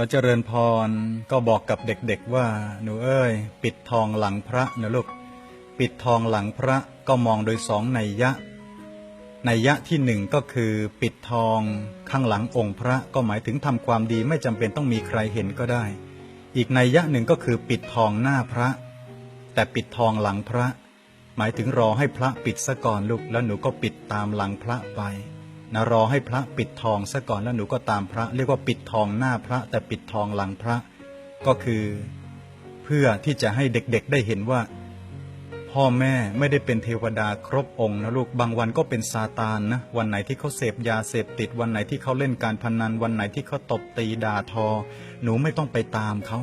อเจริญพรก็บอกกับเด็กๆว่า หนูเอ้ย ปิดทองหลังพระนะลูกปิดทองหลังพระก็มองโดยสองนัยยะนัยยะที่หนึ่งก็คือ ปิดทองข้างหลังองค์พระก็หมายถึงทำความดีไม่จำเป็นต้องมีใครเห็นก็ได้ อีกนัยยะหนึ่งก็คือปิดทองหน้าพระ แต่ปิดทองหลังพระ หมายถึงรอให้พระปิดซะก่อนลูกแล้วหนูก็ปิดตามหลังพระไป นะรอให้พระปิดทองซะก่อนแล้วหนูก็ตามพระ เรียกว่าปิดทองหน้าพระ แต่ปิดทองหลังพระ ก็คือ เพื่อที่จะให้เด็กๆได้เห็นว่า พ่อแม่ไม่ได้เป็นเทวดาครบองค์นะลูกบางวันก็เป็นซาตานนะวันไหนที่เขาเสพยาเสพติดวันไหนที่เขาเล่นการพนันวันไหนที่เขาตบตีด่าทอ หนูไม่ต้องไปตามเขา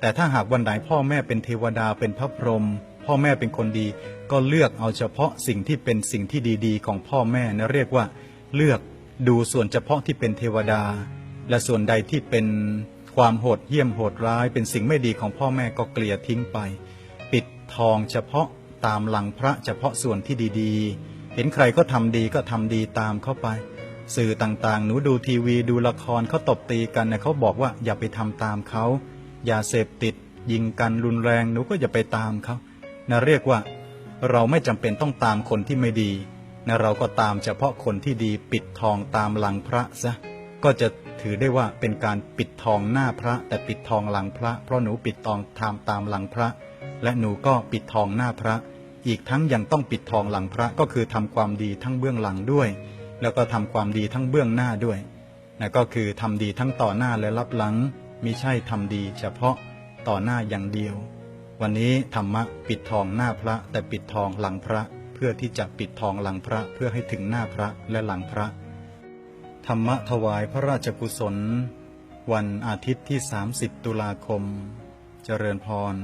แต่ถ้าหากวันไหนพ่อแม่เป็นเทวดาเป็นพระพรหมพ่อแม่เป็นคนดี ก็เลือกเอาเฉพาะสิ่งที่เป็นสิ่งที่ดี ๆ ของพ่อแม่นะเรียกว่า เลือกดูส่วนเฉพาะที่เป็นเทวดา และส่วนใดที่เป็นความโหดเหี้ยมโหดร้าย เป็นสิ่งไม่ดีของพ่อแม่ก็เกลี่ยทิ้งไป ปิดทองเฉพาะตามหลังพระเฉพาะส่วนที่ดีๆ เห็นใครก็ทำดีก็ทำดีตามเข้าไป สื่อต่างๆ หนูดูทีวีดูละครเขาตบตีกันเนี่ยเขาบอกว่าอย่าไปทำตามเขาอย่าเสพติด ยิงกันรุนแรงหนูก็อย่าไปตามเขานะเรียกว่า เราไม่จำเป็นต้องตามคนที่ไม่ดี นะเราก็ตามเฉพาะคนที่ดีปิดทองตามหลังพระซะก็จะถือได้ว่าเป็นการปิดทองหน้าพระ แต่ปิดทองหลังพระ เพราะหนูปิดทองตามตามหลังพระ และหนูก็ปิดทองหน้าพระ อีกทั้งยังต้องปิดทองหลังพระก็คือทำความดีทั้งเบื้องหลังด้วย แล้วก็ทำความดีทั้งเบื้องหน้าด้วยนะก็คือทำดีทั้งต่อหน้าและรับหลังมิใช่ทำดีเฉพาะต่อหน้าอย่างเดียว วันนี้ธรรมะปิดทองหน้าพระ แต่ปิดทองหลังพระ เพื่อที่จะปิดทองหลังพระเพื่อให้ถึงหน้าพระและหลังพระ ธรรมะถวายพระราชกุศล วันอาทิตย์ที่ 30 ตุลาคม เจริญพร